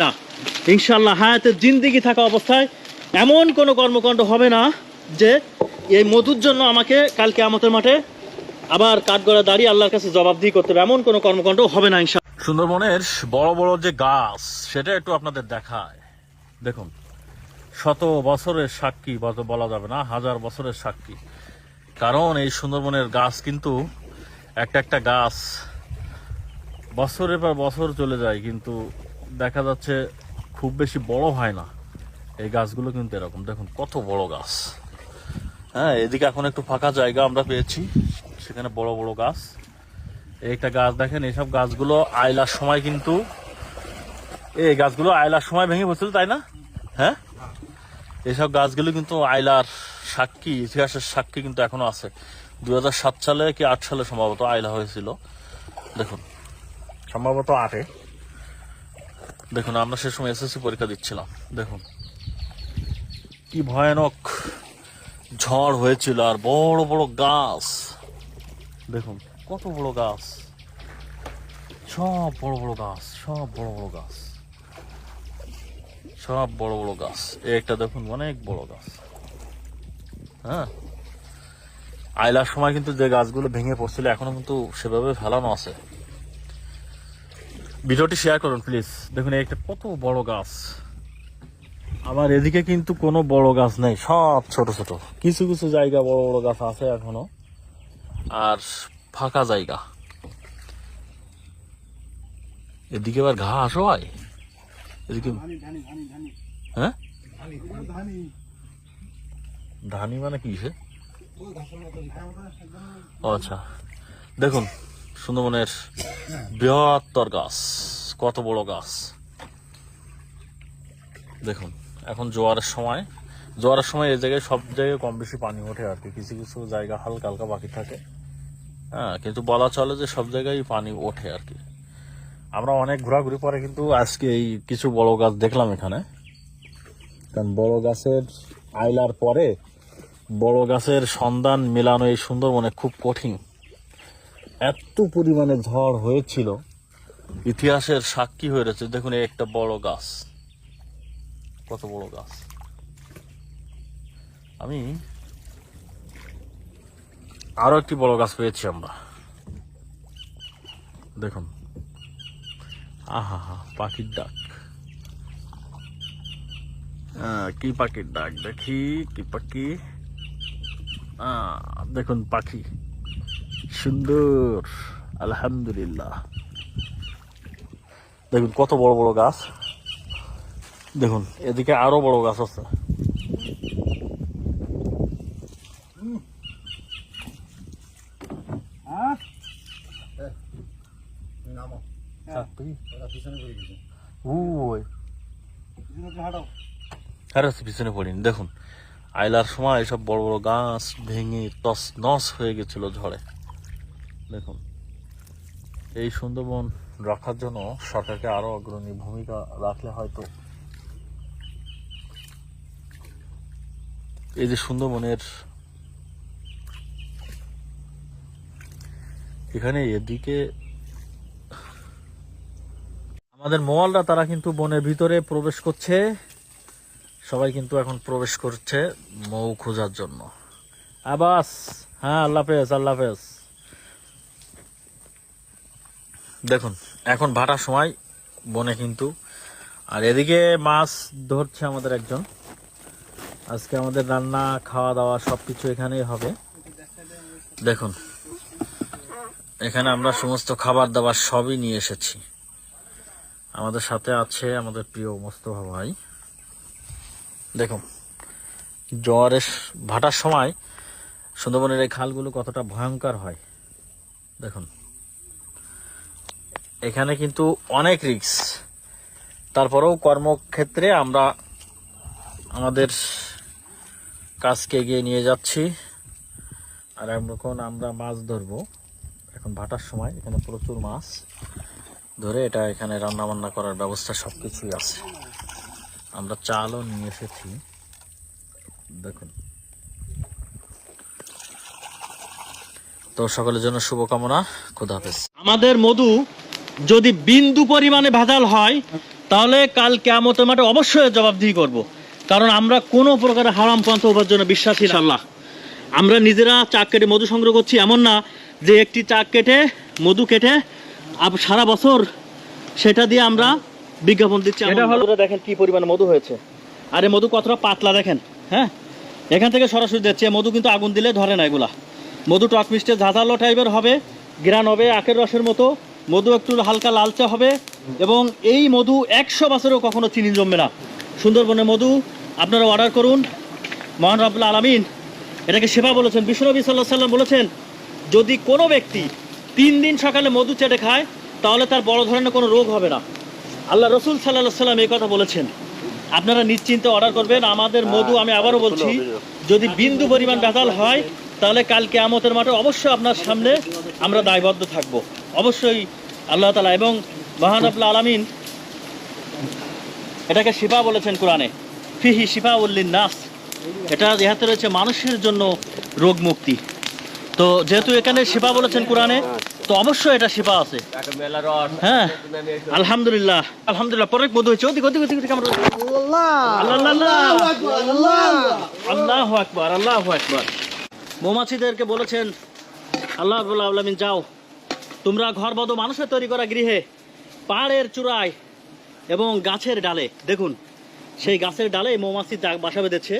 না। ইনশাল্লাহ হায়াতের জিন্দিগি থাকা অবস্থায় এমন কোনো কর্মকাণ্ড হবে না যে এই মধুর জন্য আমাকে কালকে আমাদের মাঠে আবার কাঠগড়া দাঁড়িয়ে আল্লাহর কাছে জবাবদিহি করতে হবে। এমন কোনো কর্মকাণ্ড হবে না ইনশাল্লাহ সুন্দরবনের বড় বড় যে গাছ, সেটা একটু আপনাদের দেখায়। দেখুন, শত বছরের সাক্ষী বলা যাবে না, হাজার বছরের সাক্ষী। কারণ এই সুন্দরবনের গাছ কিন্তু একটা একটা গাছ বছরের পর বছর চলে যায়, কিন্তু দেখা যাচ্ছে খুব বেশি বড় হয় না। এই গাছগুলো কিন্তু এরকম। দেখুন, কত বড় গাছ। হ্যাঁ এদিকে এখন একটু ফাঁকা জায়গা আমরা পেয়েছি। সেখানে বড় বড় গাছ। একটা গাছ দেখেন, এইসব গাছগুলো আইলার সময় কিন্তু এই গাছগুলো আইলার সময় ভেঙে পড়ছিল, তাই না? হ্যাঁ? এইসব গাছগুলো কিন্তু আইলার সাক্ষী, ইতিহাসের সাক্ষী কিন্তু এখনও আছে। দুই হাজার সাত সালে কি আট সালে সম্ভবত আইলা হয়েছিল। দেখুন। সম্ভবত আটে। দেখুন, আমরা সে সময় এসএসসি পরীক্ষা দিচ্ছিলাম। দেখুন। কি ভয়ানক ঝড় হয়েছিল আর বড় বড় গাছ। দেখুন, কত বড় গাছ। সব বড় বড় গাছ, সব বড় বড় গাছ। সব বড় বড় গাছ। একটা দেখুন, অনেক বড় গাছ। হ্যাঁ? আইলার সময় কিন্তু যে গাছগুলো ভেঙে পড়ছিল, এখনও কিন্তু সেভাবে ফেলানো আছে। ভিডিওটি শেয়ার করুন প্লিজ দেখুন একটা কত বড় গাছ। আমার এদিকে কিন্তু কোনো বড় গাছ নেই, সব ছোট ছোট। কিছু কিছু জায়গা বড় বড় গাছ আছে এখনও, আর ফাঁকা জায়গা। এদিকে আবার ঘাস হয়? এদিকে হ্যাঁ? ধানি মানে কি সে? আচ্ছা। দেখুন সুন্দরবনের বৃহত্তর গাছ, কত বড় গাছ। দেখুন, এখন জোয়ারের সময়। জোয়ারের সময় এই জায়গায় সব জায়গায় কম বেশি পানি ওঠে আর কি, কিছু কিছু জায়গা হালকা হালকা বাকি থাকে। হ্যাঁ কিন্তু বলা চলে যে সব জায়গায় পানি ওঠে আর কি। আমরা অনেক ঘোরাঘুরি পরে কিন্তু আজকে এই কিছু বড় গাছ দেখলাম এখানে। কারণ বড় গাছের আইলার পরে বড় গাছের সন্ধান মেলানো এই সুন্দরবনে খুব কঠিন। এত পরিমাণে ঝড় হয়েছিল ইতিহাসের সাক্ষী হয়ে রয়েছে। দেখুন একটা বড় গাছ। কত বড় গাছ। আমি আরও একটি বড় গাছ পেয়েছি আমরা। দেখুন। আহা হা পাখির ডাক। আহ, কি পাখির ডাক? দেখি কি পাখি? দেখুন পাখি। সুন্দর। আলহামদুলিল্লাহ। দেখুন, কত বড় বড় গাছ। দেখুন, এদিকে আরও বড় গাছ আছে। পিছনে পড়িনি। দেখুন আইলার সময় এসব বড় বড় গাছ ভেঙে তস নস হয়ে গেছিল ঝড়ে। দেখুন, এই সুন্দরবন রাখার জন্য সরকারকে আরও অগ্রণী ভূমিকা রাখলে হয়তো এই যে সুন্দরবনের এখানে এদিকে আমাদের মোয়ালরা, তারা কিন্তু বনের ভিতরে প্রবেশ করছে। সবাই কিন্তু এখন প্রবেশ করছে মৌ খোঁজার জন্য। আবাস হ্যাঁ আল্লাহ হাফেজ আল্লাহ হাফেজ। দেখুন, এখন ভাটার সময়, বনে কিন্তু। আর এদিকে মাছ ধরছে আমাদের একজন। আজকে আমাদের রান্না, খাওয়া দাওয়া সবকিছু এখানেই হবে। দেখুন, এখানে আমরা সমস্ত খাবার দাবার সবই নিয়ে এসেছি। আমাদের সাথে আছে আমাদের প্রিয় মোস্তফা ভাই। দেখুন জ্বরের ভাটার সময় সুন্দরবনের এই খালগুলো কতটা ভয়ঙ্কর হয়। দেখুন এখানে কিন্তু অনেক রিক্স তারপরেও কর্মক্ষেত্রে আমরা আমাদের কাজকে এগিয়ে নিয়ে যাচ্ছি। আর এখন আমরা মাছ ধরবো। এখন ভাটার সময়, এখানে প্রচুর মাছ। ধরে এটা এখানে রান্না বান্না করার ব্যবস্থা সব কিছুই আছে। আমরা চালও নিয়ে এসেছি। দেখুন। তো সকলের জন্য শুভকামনা। খুদা হাফেজ। আমাদের মধু যদি বিন্দু পরিমাণে ভেজাল হয় তাহলে কাল কেয়ামতের মাঠে অবশ্যই জবাবদিহি করব। কারণ আমরা কোনো প্রকার হারাম পন্থা উপার্জনে বিশ্বাসী আল্লাহ আমরা নিজেরা চাক কেটে মধু সংগ্রহ করছি এমন না যে একটি চাক কেটে মধু কেটে সারা বছর সেটা দিয়ে আমরা বিজ্ঞাপন দিচ্ছি। এটা হলো দেখেন কি পরিমাণে মধু হয়েছে। আর এই মধু কতটা পাতলা দেখেন হ্যাঁ? এখান থেকে সরাসরি দিচ্ছে মধু কিন্তু আগুন দিলে ধরে না এগুলা। মধু টক মিষ্টি ঝাঁঝালো টাইপের হবে গ্রান হবে আখের রসের মতো। মধু একটু হালকা লালচে হবে এবং এই মধু একশো বছরেও কখনো চিনি জমবে না। সুন্দরবনের মধু আপনারা অর্ডার করুন। মহান রাবুল্লা আলমিন এটাকে সেবা বলেছেন। বিশ্বনবী সাল্লাহ সাল্লাম বলেছেন, যদি কোনো ব্যক্তি তিন দিন সকালে মধু চেটে খায়, তাহলে তার বড় ধরনের কোনো রোগ হবে না। আল্লাহ রসুল সাল্লাহ সাল্লাম এই কথা বলেছেন। আপনারা নিশ্চিন্তে অর্ডার করবেন। আমাদের মধু আমি আবারও বলছি, যদি বিন্দু পরিমাণ ভেজাল হয় তাহলে কালকে আমতের মাঠে অবশ্যই আপনার সামনে আমরা দায়বদ্ধ থাকব। অবশ্যই আল্লাহ তালা এবং মহান আবুল্লা আলমিন এটাকে শিফা বলেছেন কোরআনে। ফিহি শিফা উল্লিন নাস এটা ইহাতে রয়েছে মানুষের জন্য রোগ মুক্তি। তো যেহেতু এখানে শিফা বলেছেন কোরআনে তো অবশ্যই এটা শিফা আছে। হ্যাঁ আলহামদুলিল্লাহ। আলহামদুলিল্লাহ পরে মধু হয়েছে। ওদিকে ওদিকে ওদিকে ওদিকে আমরা আল্লাহ আল্লাহ। আল্লাহ আকবার আল্লাহ আকবার। মৌমাছিদেরকে বলেছেন, আল্লাহ রাব্বুল আলামিন, যাও। তোমরা ঘর বদ মানুষের তৈরি করা গৃহে, পাহাড়ের চূড়ায় এবং গাছের ডালে। দেখুন, সেই গাছের ডালে মৌমাছি বাসা বেঁধেছে।